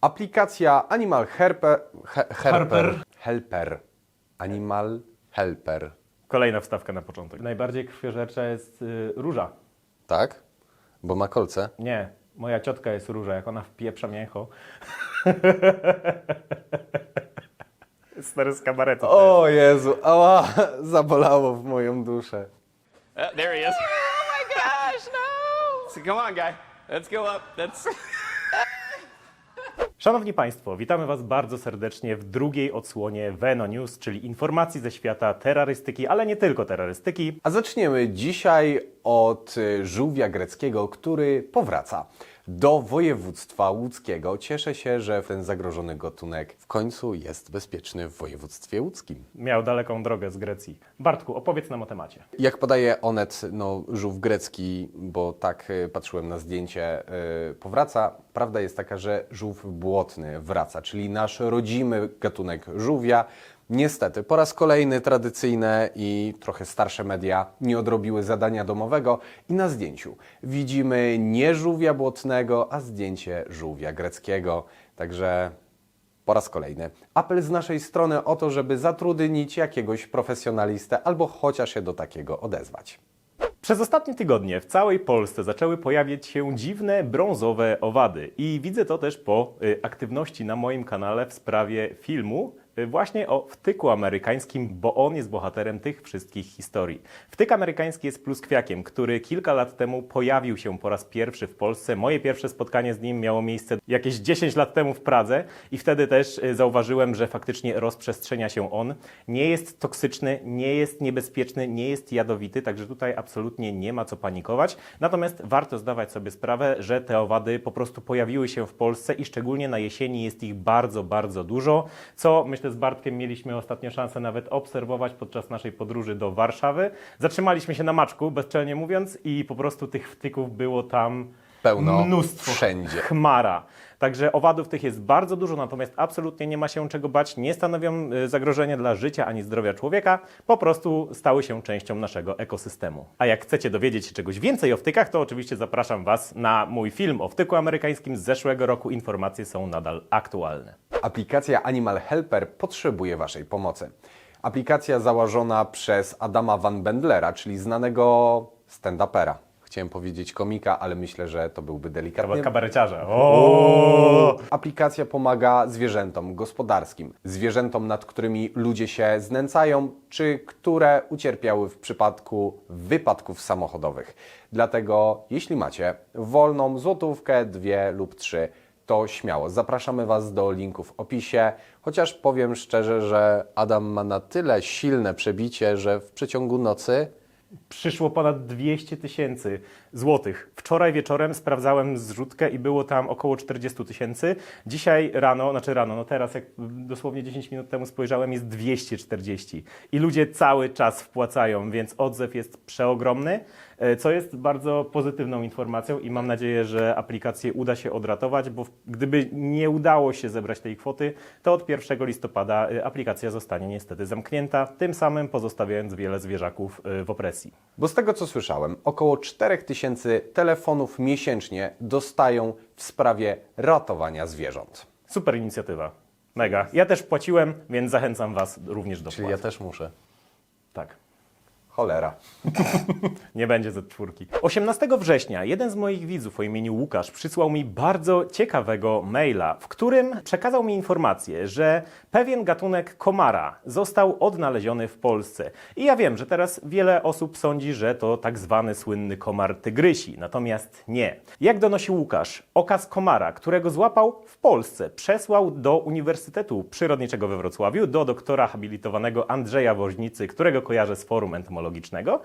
Aplikacja Animal Helper. He, helper. Harper. Helper. Animal Helper. Kolejna wstawka na początek. Najbardziej krwiożercza jest y, róża. Tak? Bo ma kolce. Nie, moja ciotka jest róża, jak ona wpieprza mięcho. Stary z kabaretu. O Jezu, ała, zabolało w moją duszę. Uh, there he is. Oh my gosh, no! So come on, guy. Let's go up. That's. Szanowni Państwo, witamy Was bardzo serdecznie w drugiej odsłonie Veno News, czyli informacji ze świata terrorystyki, ale nie tylko terrorystyki. A zaczniemy dzisiaj od żółwia greckiego, który powraca do województwa łódzkiego. Cieszę się, że ten zagrożony gatunek w końcu jest bezpieczny w województwie łódzkim. Miał daleką drogę z Grecji. Bartku, opowiedz nam o temacie. Jak podaje Onet, no, żółw grecki, bo tak y, patrzyłem na zdjęcie, y, powraca. Prawda jest taka, że żółw błotny wraca, czyli nasz rodzimy gatunek żółwia. Niestety, po raz kolejny tradycyjne i trochę starsze media nie odrobiły zadania domowego i na zdjęciu widzimy nie żółwia błotnego, a zdjęcie żółwia greckiego. Także po raz kolejny apel z naszej strony o to, żeby zatrudnić jakiegoś profesjonalistę albo chociaż się do takiego odezwać. Przez ostatnie tygodnie w całej Polsce zaczęły pojawiać się dziwne brązowe owady i widzę to też po y, aktywności na moim kanale w sprawie filmu właśnie o wtyku amerykańskim, bo on jest bohaterem tych wszystkich historii. Wtyk amerykański jest pluskwiakiem, który kilka lat temu pojawił się po raz pierwszy w Polsce. Moje pierwsze spotkanie z nim miało miejsce jakieś 10 lat temu w Pradze i wtedy też y, zauważyłem, że faktycznie rozprzestrzenia się on. Nie jest toksyczny, nie jest niebezpieczny, nie jest jadowity, także tutaj absolutnie nie ma co panikować. Natomiast warto zdawać sobie sprawę, że te owady po prostu pojawiły się w Polsce i szczególnie na jesieni jest ich bardzo, bardzo dużo, co myślę z Bartkiem mieliśmy ostatnio szansę nawet obserwować podczas naszej podróży do Warszawy. Zatrzymaliśmy się na Maczku, bezczelnie mówiąc, i po prostu tych wtyków było tam Pełno mnóstwo. wszędzie. Chmara. Także owadów tych jest bardzo dużo, natomiast absolutnie nie ma się czego bać. Nie stanowią y, zagrożenia dla życia ani zdrowia człowieka, po prostu stały się częścią naszego ekosystemu. A jak chcecie dowiedzieć się czegoś więcej o wtykach, to oczywiście zapraszam Was na mój film o wtyku amerykańskim z zeszłego roku. Informacje są nadal aktualne. Aplikacja Animal Helper potrzebuje Waszej pomocy. Aplikacja założona przez Adama Van Bendlera, czyli znanego stand-upera. Chciałem powiedzieć komika, ale myślę, że to byłby delikatnie. Kabareciarza. O! Aplikacja pomaga zwierzętom gospodarskim, zwierzętom, nad którymi ludzie się znęcają, czy które ucierpiały w przypadku wypadków samochodowych. Dlatego, jeśli macie wolną złotówkę, dwie lub trzy, to śmiało zapraszamy Was do linku w opisie. Chociaż powiem szczerze, że Adam ma na tyle silne przebicie, że w przeciągu nocy przyszło ponad 200 tysięcy złotych. Wczoraj wieczorem sprawdzałem zrzutkę i było tam około 40 tysięcy. Dzisiaj rano, znaczy rano, no teraz jak dosłownie 10 minut temu spojrzałem, jest 240. I ludzie cały czas wpłacają, więc odzew jest przeogromny, co jest bardzo pozytywną informacją i mam nadzieję, że aplikację uda się odratować, bo gdyby nie udało się zebrać tej kwoty, to od 1 listopada e, aplikacja zostanie niestety zamknięta, tym samym pozostawiając wiele zwierzaków e, w opresji. Bo z tego co słyszałem, około 4000 telefonów miesięcznie dostają w sprawie ratowania zwierząt. Super inicjatywa. Mega. Ja też płaciłem, więc zachęcam Was również do Czyli ja też muszę. Tak. Cholera. Nie będzie ze czwórki. 18 września jeden z moich widzów o imieniu Łukasz przysłał mi bardzo ciekawego maila, w którym przekazał mi informację, że pewien gatunek komara został odnaleziony w Polsce. I ja wiem, że teraz wiele osób sądzi, że to tak zwany słynny komar tygrysi. Natomiast nie. Jak donosi Łukasz, okaz komara, którego złapał w Polsce, przesłał do Uniwersytetu Przyrodniczego we Wrocławiu, do doktora habilitowanego Andrzeja Woźnicy, którego kojarzę z forum entomologicznego.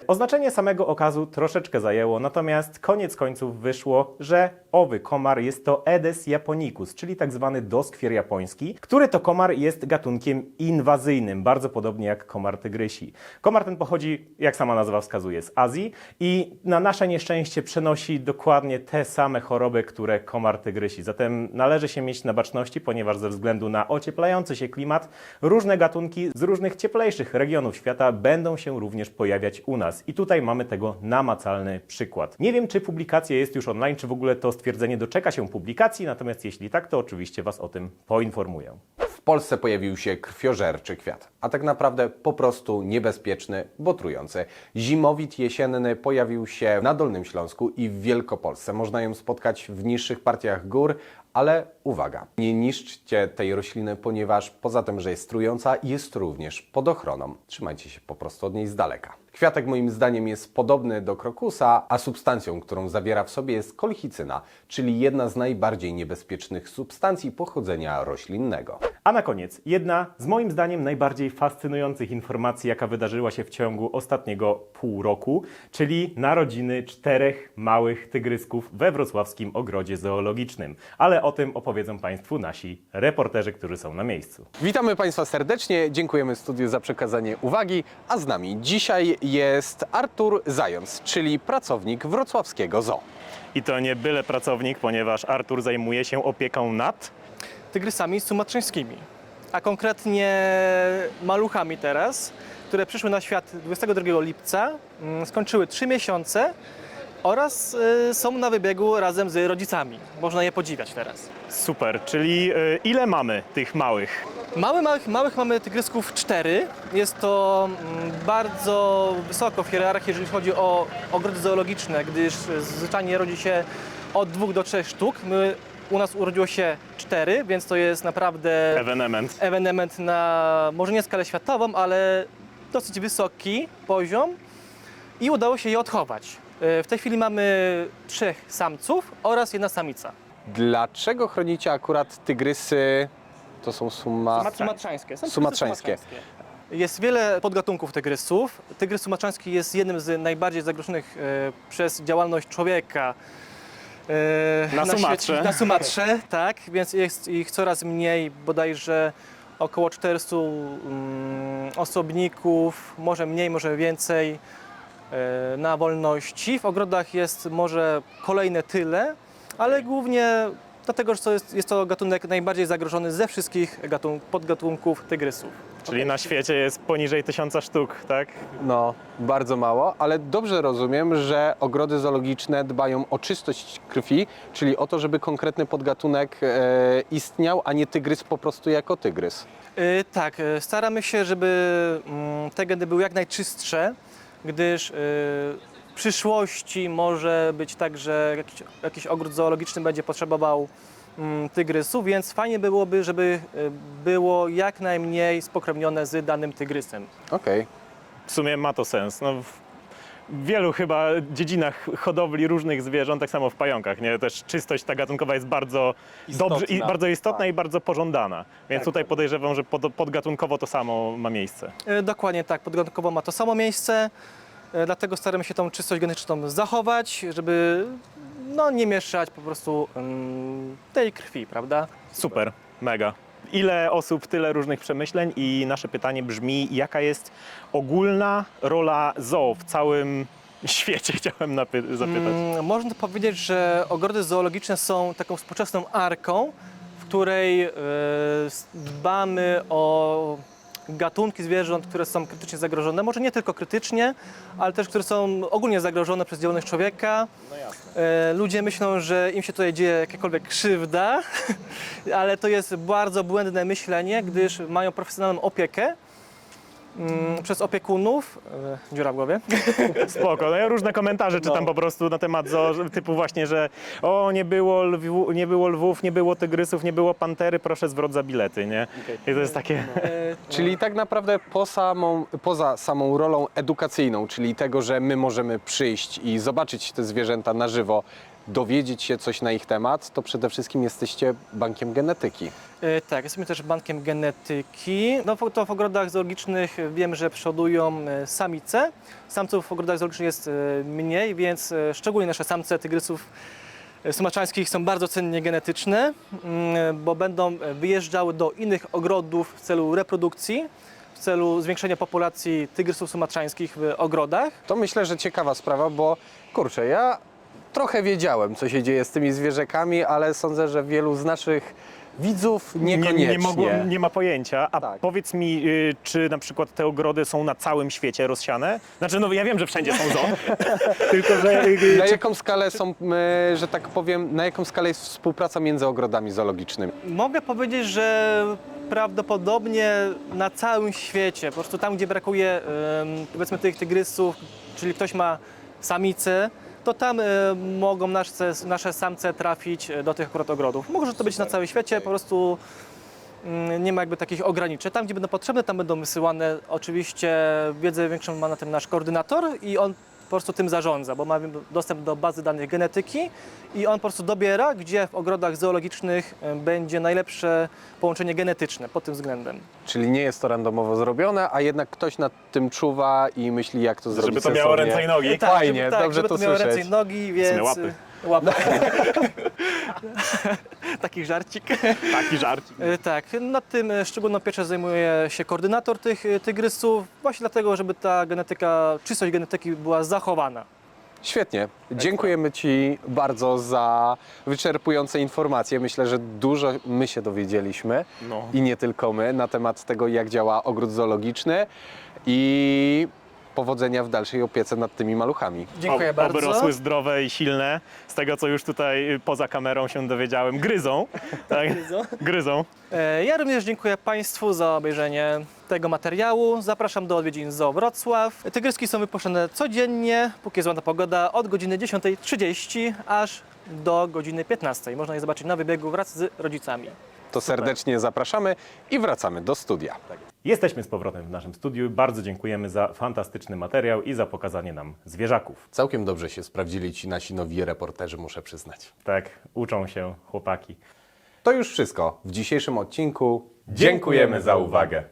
Oznaczenie samego okazu troszeczkę zajęło, natomiast koniec końców wyszło, że owy komar jest to Aedes japonicus, czyli tak zwany doskwier japoński, który to komar jest gatunkiem inwazyjnym, bardzo podobnie jak komar tygrysi. Komar ten pochodzi, jak sama nazwa wskazuje, z Azji i na nasze nieszczęście przenosi dokładnie te same choroby, które komar tygrysi. Zatem należy się mieć na baczności, ponieważ ze względu na ocieplający się klimat różne gatunki z różnych cieplejszych regionów świata będą się również pojawiać pojawiać u nas. I tutaj mamy tego namacalny przykład. Nie wiem, czy publikacja jest już online, czy w ogóle to stwierdzenie doczeka się publikacji, natomiast jeśli tak, to oczywiście Was o tym poinformuję. W Polsce pojawił się krwiożerczy kwiat, a tak naprawdę po prostu niebezpieczny, bo trujący. Zimowit jesienny pojawił się na Dolnym Śląsku i w Wielkopolsce. Można ją spotkać w niższych partiach gór, ale uwaga, nie niszczcie tej rośliny, ponieważ poza tym, że jest trująca, jest również pod ochroną. Trzymajcie się po prostu od niej z daleka. Kwiatek moim zdaniem jest podobny do krokusa, a substancją, którą zawiera w sobie jest kolchicyna, czyli jedna z najbardziej niebezpiecznych substancji pochodzenia roślinnego. A na koniec, jedna z moim zdaniem najbardziej fascynujących informacji, jaka wydarzyła się w ciągu ostatniego pół roku, czyli narodziny czterech małych tygrysków we wrocławskim ogrodzie zoologicznym. Ale o tym opowiedzą Państwu nasi reporterzy, którzy są na miejscu. Witamy Państwa serdecznie, dziękujemy studiu za przekazanie uwagi, a z nami dzisiaj jest Artur Zając, czyli pracownik wrocławskiego zoo. I to nie byle pracownik, ponieważ Artur zajmuje się opieką nad tygrysami sumatrzańskimi, a konkretnie maluchami teraz, które przyszły na świat 22 lipca, mm, skończyły 3 miesiące oraz y, są na wybiegu razem z rodzicami. Można je podziwiać teraz. Super, czyli y, ile mamy tych małych? Mały, małych, małych mamy tygrysków 4. Jest to mm, bardzo wysoko w hierarchii, jeżeli chodzi o ogrody zoologiczne, gdyż zwyczajnie rodzi się od dwóch do trzech sztuk. My, u nas urodziło się 4, więc to jest naprawdę Evenement. ewenement na może nie skalę światową, ale dosyć wysoki poziom i udało się je odchować. E, W tej chwili mamy trzech samców oraz jedna samica. Dlaczego chronicie akurat tygrysy? To są suma... Sumatrzańskie. Są Sumatrzańskie. Jest wiele podgatunków tygrysów. Tygrys sumatrzański jest jednym z najbardziej zagrożonych e, przez działalność człowieka e, Na Sumatrze. Świecie, na Sumatrze, tak, więc jest ich coraz mniej, bodajże około 400 mm, osobników, może mniej, może więcej na wolności. W ogrodach jest może kolejne tyle, ale głównie dlatego, że to jest, jest to gatunek najbardziej zagrożony ze wszystkich gatun- podgatunków tygrysów. Czyli na świecie jest poniżej tysiąca sztuk, tak? No, bardzo mało, ale dobrze rozumiem, że ogrody zoologiczne dbają o czystość krwi, czyli o to, żeby konkretny podgatunek e, istniał, a nie tygrys po prostu jako tygrys. Y, tak, y, staramy się, żeby mm, te geny były jak najczystsze, gdyż y, w przyszłości może być tak, że jakiś, jakiś ogród zoologiczny będzie potrzebował mm, tygrysów, więc fajnie byłoby, żeby y, było jak najmniej spokrewnione z danym tygrysem. Okej. W sumie ma to sens. No, w w wielu chyba dziedzinach hodowli różnych zwierząt, tak samo w pająkach, nie? Też czystość ta gatunkowa jest bardzo dobrze i Istotna. bardzo istotna Tak. i bardzo pożądana. Więc tutaj podejrzewam, że pod, podgatunkowo to samo ma miejsce. Y, Dokładnie tak, podgatunkowo ma to samo miejsce, y, dlatego staramy się tą czystość genetyczną zachować, żeby no, nie mieszać po prostu mm, tej krwi, prawda? Super, mega. Ile osób, tyle różnych przemyśleń i nasze pytanie brzmi, jaka jest ogólna rola zoo w całym świecie, chciałem zapytać. Mm, można powiedzieć, że ogrody zoologiczne są taką współczesną arką, w której e, dbamy o gatunki zwierząt, które są krytycznie zagrożone. Może nie tylko krytycznie, ale też które są ogólnie zagrożone przez działalność człowieka. E, Ludzie myślą, że im się tutaj dzieje jakakolwiek krzywda, ale to jest bardzo błędne myślenie, gdyż mają profesjonalną opiekę mm, przez opiekunów. E, Dziura w głowie. Spoko, no ja różne komentarze czytam po prostu na temat zoo, że- typu właśnie, że o, nie było, lwiu, nie było lwów, nie było tygrysów, nie było pantery, proszę zwrot za bilety, nie? I to jest takie... E, Czyli tak naprawdę po samą, poza samą rolą edukacyjną, czyli tego, że my możemy przyjść i zobaczyć te zwierzęta na żywo, dowiedzieć się coś na ich temat, to przede wszystkim jesteście bankiem genetyki. E, Tak, jesteśmy też bankiem genetyki. No, w- to w ogrodach zoologicznych wiem, że przodują e, samice. Samców w ogrodach zoologicznych jest e, mniej, więc e, szczególnie nasze samce tygrysów e, sumatrzańskich są bardzo cennie genetyczne, mm, bo będą wyjeżdżały do innych ogrodów w celu reprodukcji, w celu zwiększenia populacji tygrysów sumatrzańskich w ogrodach. To myślę, że ciekawa sprawa, bo kurczę, ja trochę wiedziałem, co się dzieje z tymi zwierzakami, ale sądzę, że wielu z naszych widzów Nie, niekoniecznie. nie, mogło, nie ma pojęcia. A Tak. powiedz mi, y, czy na przykład te ogrody są na całym świecie rozsiane? Znaczy, no ja wiem, że wszędzie są zoo, tylko że... y, Na czy- jaką skalę są, e, że tak powiem, na jaką skalę jest współpraca między ogrodami zoologicznymi? Mogę powiedzieć, że prawdopodobnie na całym świecie, po prostu tam, gdzie brakuje em, powiedzmy tych tygrysów, czyli ktoś ma samicę, to tam e, mogą nasze, nasze samce trafić e, do tych akurat ogrodów. Może to być na całym świecie, po prostu mm, nie ma jakby takich ograniczeń. Tam, gdzie będą potrzebne, tam będą wysyłane. Oczywiście wiedzę większą ma na tym nasz koordynator i on po prostu tym zarządza, bo mamy dostęp do bazy danych genetyki i on po prostu dobiera, gdzie w ogrodach zoologicznych e, będzie najlepsze połączenie genetyczne pod tym względem. Czyli nie jest to randomowo zrobione, a jednak ktoś nad tym czuwa i myśli, jak to zrobić Żeby to miało sensownie. ręce i nogi. Tak, Fajnie, żeby, tak, dobrze żeby to to miało słyszeć. ręce i nogi, więc... łapy. Łapy. Taki żarcik. Taki żart. E, Tak, nad tym e, szczególną pieczę zajmuje się koordynator tych e, tygrysów, właśnie dlatego, żeby ta genetyka, czystość genetyki była zachowana. Świetnie. Dziękujemy Ci bardzo za wyczerpujące informacje. Myślę, że dużo my się dowiedzieliśmy No. i nie tylko my na temat tego, jak działa ogród zoologiczny i powodzenia w dalszej opiece nad tymi maluchami. Dziękuję Ob- bardzo. Oby rosły zdrowe i silne. Z tego, co już tutaj y, poza kamerą się dowiedziałem, gryzą. Tak? Gryzą? Gryzą. E, Ja również dziękuję Państwu za obejrzenie tego materiału. Zapraszam do odwiedzin Zoo Wrocław. Tygryski są wypuszczane codziennie, póki jest ładna pogoda, od godziny 10.30 aż do godziny 15.00. Można je zobaczyć na wybiegu wraz z rodzicami. To serdecznie zapraszamy i wracamy do studia. Jesteśmy z powrotem w naszym studiu. Bardzo dziękujemy za fantastyczny materiał i za pokazanie nam zwierzaków. Całkiem dobrze się sprawdzili ci nasi nowi reporterzy, muszę przyznać. Tak, uczą się chłopaki. To już wszystko w dzisiejszym odcinku. Dziękujemy za uwagę.